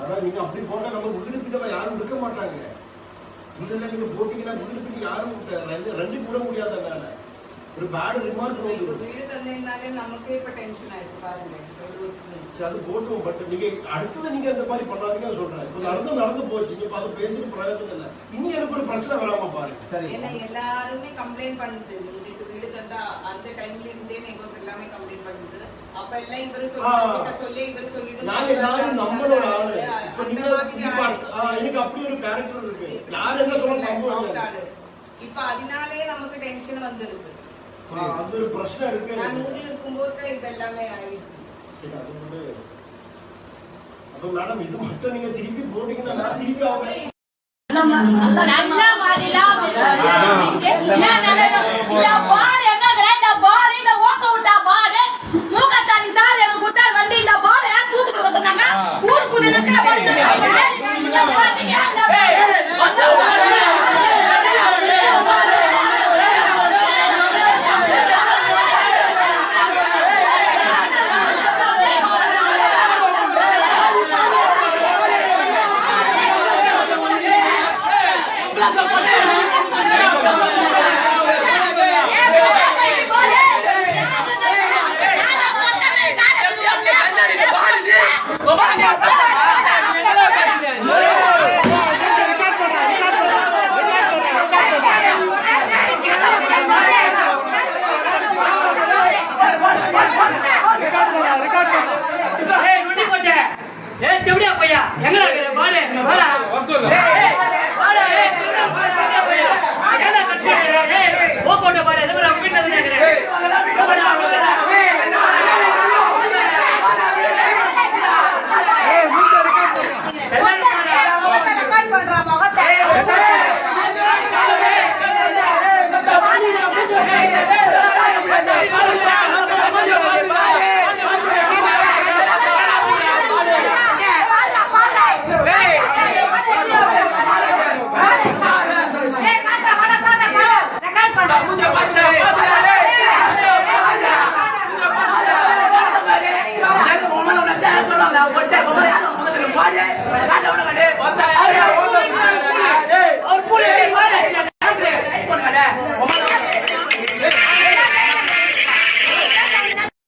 ஆனா நீங்க அப்படி போட்டா நம்ம பின்ன யாரும் எடுக்க மாட்டாங்க. இல்ல நீங்க போட்டீங்கன்னா பின்ன யாரும் ரெண்டு ரெண்டு கூட முடியாது என்னால ஒரு பேட் ரிமார்க் வீடு தந்தேன்னாலே நமக்கே இப்ப டென்ஷன் ஆயிருக்கு பாருங்க. அது போட்டும் பட் நீங்க அடுத்தது நீங்க இந்த மாதிரி பண்ணாதீங்கன்னு சொல்றேன். இப்ப நடந்து நடந்து போச்சு. இப்ப அதை பேசி பிரயோஜனம் இல்லை. இனி எனக்கு ஒரு பிரச்சனை வராம பாருங்க. சரி. ஏன்னா எல்லாருமே கம்ப்ளைண்ட் பண்ணுது. உங்களுக்கு வீடு தந்தா அந்த டைம்ல இருந்தே நெய்பர்ஸ் எல்லாமே கம்ப்ளைண்ட் பண்ணுது. அப்ப எல்லாம் இவரு சொல்லி இவரு சொல்லிட்டு நாங்க எல்லாரும் நம்மளோட ஆளு இப்ப அந்த நீங்க மாதிரி இப்ப ஆளு. அடுத்த- ஆ, எனக்கு அப்படி ஒரு கேரக்டர் இருக்கு. யார் என்ன சொல்ல. இப்ப அதனாலே நமக்கு டென்ஷன் வந்திருக்கு ஆ, அது ஒரு பிரச்சனை இருக்கு. நான் ஊர்ல இருக்கும்போது தான் இது எல்லாமே ஆயிருக்கு சரி, அது அப்ப மேடம் இது மட்டும் நீங்க திருப்பி போட்டீங்கன்னா நான் திருப்பி அவங்க நல்ல மாதிரிலாம் ஊருக்கு Plaza, வந்தாங்க